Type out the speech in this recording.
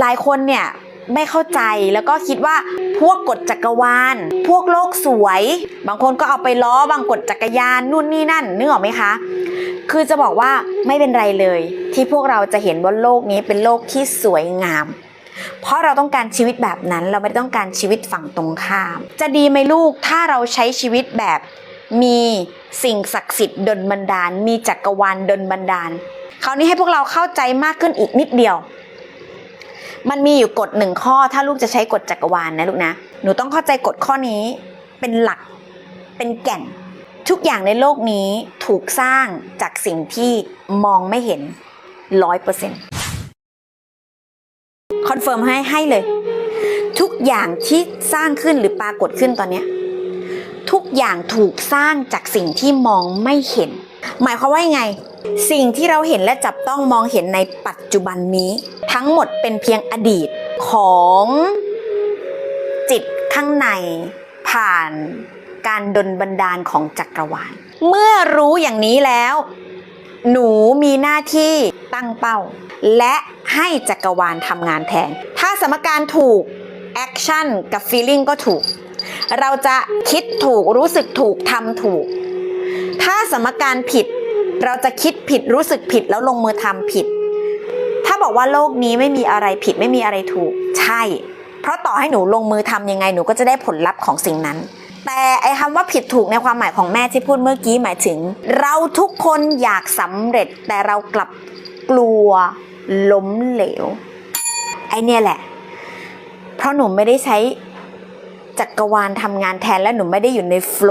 หลายคนเนี่ยไม่เข้าใจแล้วก็คิดว่าพวกกฎจักรวาล พวกโลกสวย บางคนก็เอาไปล้อบางกฎจักรยานนู่นนี่นั่นนึกออกไหมคะ คือจะบอกว่าไม่เป็นไรเลย ที่พวกเราจะเห็นว่าโลกนี้เป็นโลกที่สวยงาม เพราะเราต้องการชีวิตแบบนั้น เราไม่ต้องการชีวิตฝั่งตรงข้าม จะดีไหมลูกถ้าเราใช้ชีวิตแบบมีสิ่งศักดิ์สิทธิ์ดลบันดาล มีจักรวาลดลบันดาล คราวนี้ให้พวกเราเข้าใจมากขึ้นอีกนิดเดียว มันมีอยู่กฎหนึ่งข้อถ้าลูกจะใช้กฎจักรวาลนะลูกนะ หนูต้องเข้าใจกฎข้อนี้เป็นหลักเป็นแก่น ทุกอย่างในโลกนี้ถูกสร้างจากสิ่งที่มองไม่เห็นร้อยเปอร์เซ็นต์คอนเฟิร์มให้ให้เลย ทุกอย่างที่สร้างขึ้นหรือปรากฏขึ้นตอนนี้ ทุกอย่างถูกสร้างจากสิ่งที่มองไม่เห็น หมายความว่ายังไง สิ่งที่เราเห็นและจับต้องมองเห็นในปัจจุบันนี้ ทั้งหมดเป็นเพียงอดีตของจิตข้างในผ่านการดลบันดาลของจักรวาล เมื่อรู้อย่างนี้แล้ว หนูมีหน้าที่ตั้งเป้า และให้จักรวาลทำงานแทน ถ้าสมการถูก แอคชั่นกับ feeling ก็ถูก เราจะคิดถูกรู้สึกถูกทำถูก ถ้าสมการผิด เราจะคิดผิดรู้สึกผิดแล้วลงมือทำผิด ถ้าบอกว่าโลกนี้ไม่มีอะไรผิดไม่มีอะไรถูก ใช่ เพราะต่อให้หนูลงมือทำยังไงหนูก็จะได้ผลลัพธ์ของสิ่งนั้น แต่ไอ้คำว่าผิดถูกในความหมายของแม่ที่พูดเมื่อกี้หมายถึง เราทุกคนอยากสำเร็จ แต่เรากลับกลัวล้มเหลว ไอเนี่ยแหละ เพราะหนูไม่ได้ใช้จักรวาลทำงานแทนและหนูไม่ได้อยู่ในโฟล